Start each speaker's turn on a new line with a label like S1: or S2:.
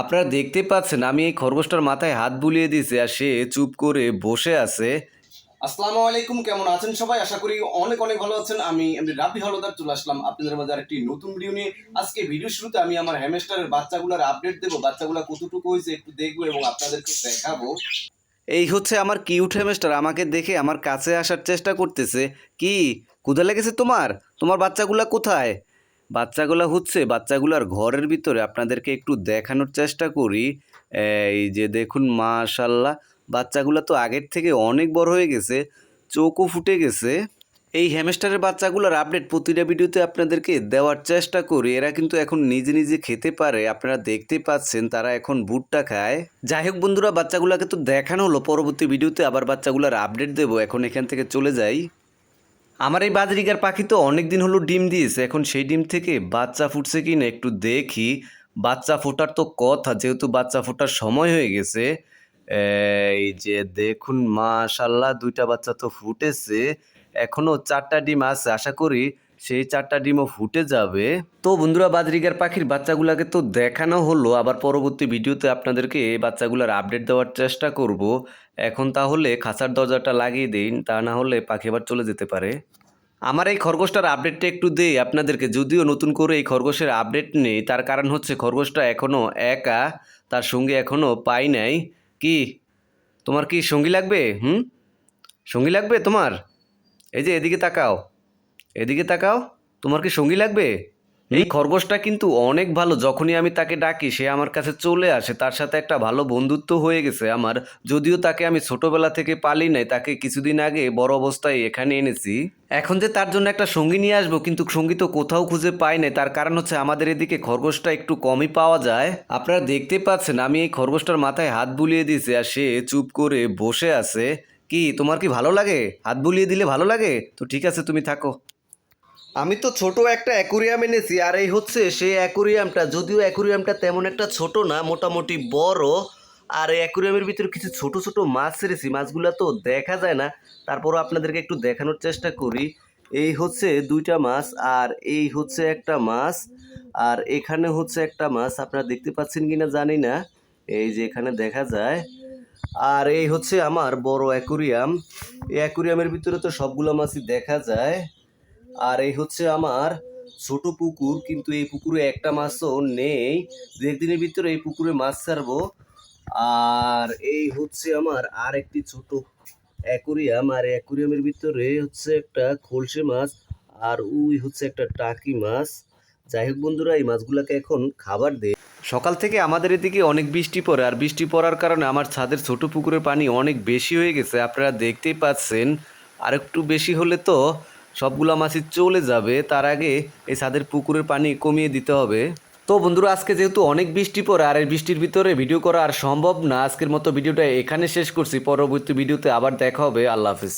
S1: আপনারা দেখতে পাচ্ছেন আমি এই খরগোশটার মাথায় হাত বুলিয়ে দিয়েছি আর সে চুপ করে বসে আছে।
S2: আসসালামু আলাইকুম কেমন আছেন সবাই? আশা করি অনেক অনেক ভালো আছেন। আমি এমনি রাবি হলদার চলে আসলাম আপনাদের মাঝে একটি নতুন ভিডিও নিয়ে। আজকে ভিডিও শুরুতে আমি আমার হ্যামস্টারের বাচ্চাগুলোর আপডেট দেবো। বাচ্চাগুলো কতটুকু হয়েছে একটু দেখব এবং আপনাদেরকে দেখাবো।
S1: এই হচ্ছে আমার কিউট হ্যামস্টার আমাকে দেখে আমার কাছে আসার চেষ্টা করতেছে। কি ক্ষুধা লেগেছে তোমার? তোমার বাচ্চাগুলা কোথায়? বাচ্চাগুলা হচ্ছে, বাচ্চাগুলার ঘরের ভিতরে আপনাদেরকে একটু দেখানোর চেষ্টা করি। এই যে দেখুন মাশাল্লাহ বাচ্চাগুলা তো আগের থেকে অনেক বড় হয়ে গেছে, চোখও ফুটে গেছে। এই হ্যামস্টারের বাচ্চাগুলোর আপডেট প্রতিটা ভিডিওতে আপনাদেরকে দেওয়ার চেষ্টা করি। এরা কিন্তু এখন নিজে নিজে খেতে পারে, আপনারা দেখতে পাচ্ছেন, তারা এখন ভুট্টা খায়। যাই হোক বন্ধুরা, বাচ্চাগুলোকে তো দেখানো হলো, পরবর্তী ভিডিওতে আবার বাচ্চাগুলোর আপডেট দেবো, এখন এখান থেকে চলে যাই। আমার এই বাজরিকার পাখি তো অনেক দিন হলো ডিম দিয়েছে, এখন সেই ডিম থেকে বাচ্চা ফুটছে কি না একটু দেখি। বাচ্চা ফোটার তো কথা, যেহেতু বাচ্চা ফোটার সময় হয়ে গেছে, এই যে দেখুন মাশাল্লাহ দুইটা বাচ্চা তো ফুটেছে এখনও চারটা ডিম আছে, আশা করি সেই চারটা ডিমও ফুটে যাবে। তো বন্ধুরা বাজরিকার পাখির বাচ্চাগুলোকে তো দেখানো হলো, আবার পরবর্তী ভিডিওতে আপনাদেরকে এই বাচ্চাগুলোর আপডেট দেওয়ার চেষ্টা করব। এখন তাহলে খাঁচার দরজাটা লাগিয়ে দিন তা না হলে পাখি আবার চলে যেতে পারে। আমার এই খরগোশটার আপডেটটা একটু দেই আপনাদেরকে, যদিও নতুন করে এই খরগোশের আপডেট নেই, তার কারণ হচ্ছে খরগোশটা এখনও একা, তার সঙ্গে এখনও পাই নাই। কি? তোমার কি সঙ্গী লাগবে? হুম? সঙ্গী লাগবে তোমার? এই যে এদিকে তাকাও। এদিকে তাকাও, তোমার কি সঙ্গী লাগবে? এই খরগোশটা কিন্তু অনেক ভালো, যখনই আমি তাকে ডাকি, সে আমার কাছে চলে আসে, তার সাথে একটা ভালো বন্ধুত্ব হয়ে গেছে আমার, যদিও তাকে আমি ছোটবেলা থেকে পালি নাই, তাকে কিছুদিন আগে বড় অবস্থায় এখানে এনেছি। এখন যে তার জন্য একটা সঙ্গী নিয়ে আসব, কিন্তু সঙ্গী তো কোথাও খুঁজে পাই নাই, তার কারণ হচ্ছে আমাদের এদিকে খরগোশটা একটু কমই পাওয়া যায়। আপনারা দেখতে পাচ্ছেন, আমি এই খরগোশটার মাথায় হাত বুলিয়ে দিয়েছি, আর সে চুপ করে বসে আছে। কি, তোমার কি ভালো লাগে? হাত বুলিয়ে দিলে ভালো লাগে? তো ঠিক আছে, তুমি থাকো। আমি তো ছোট একটা অ্যাকুরিয়াম এনেছি, আর এই হচ্ছে সেই অ্যাকুরিয়ামটা। যদিও অ্যাকুরিয়ামটা তেমন একটা ছোট না, মোটামুটি বড়। আর এই অ্যাকুরিয়ামের ভিতরে কিছু ছোট ছোট মাছ ছেড়েছি, মাছগুলো তো দেখা যায় না। তারপরও আপনাদেরকে একটু দেখানোর চেষ্টা করি। এই হচ্ছে দুইটা মাছ, আর এই হচ্ছে একটা মাছ, আর এখানে হচ্ছে একটা মাছ। আপনারা দেখতে পাচ্ছেন কি না জানি না, এই যে এখানে দেখা যায়। আর এই হচ্ছে আমার বড় অ্যাকুরিয়াম। এই অ্যাকুরিয়ামের ভিতরে তো সবগুলো মাছই দেখা যায়। আর এই হচ্ছে আমার ছোট পুকুর, কিন্তু এই পুকুরে একটা মাছও নেই। দু একদিনের ভিতরে এই পুকুরে মাছ ছাড়বো। আর এই হচ্ছে আমার আর একটি ছোট অ্যাকুরিয়াম, আর অ্যাকুরিয়ামের ভিতরে হচ্ছে একটা খলসে মাছ, আর ওই হচ্ছে একটা টাকি মাছ। যাই হোক বন্ধুরা, এই মাছগুলোকে এখন খাবার দে। সকাল থেকে আমাদের এদিকে অনেক বৃষ্টি পড়ে, আর বৃষ্টি পড়ার কারণে আমার ছাদের ছোট পুকুরের পানি অনেক বেশি হয়ে গেছে। আপনারা দেখতেই পাচ্ছেন আর একটু বেশি হলে তো সবগুলা মাছই চলে যাবে, তার আগে এই ছাদের পুকুরের পানি কমিয়ে দিতে হবে। তো বন্ধুরা, আজকে যেহেতু অনেক বৃষ্টি পড়ে, আর এই বৃষ্টির ভিতরে ভিডিও করা আর সম্ভব না, আজকের মতো ভিডিওটা এখানে শেষ করছি। পরবর্তী ভিডিওতে আবার দেখা হবে। আল্লাহ হাফিজ।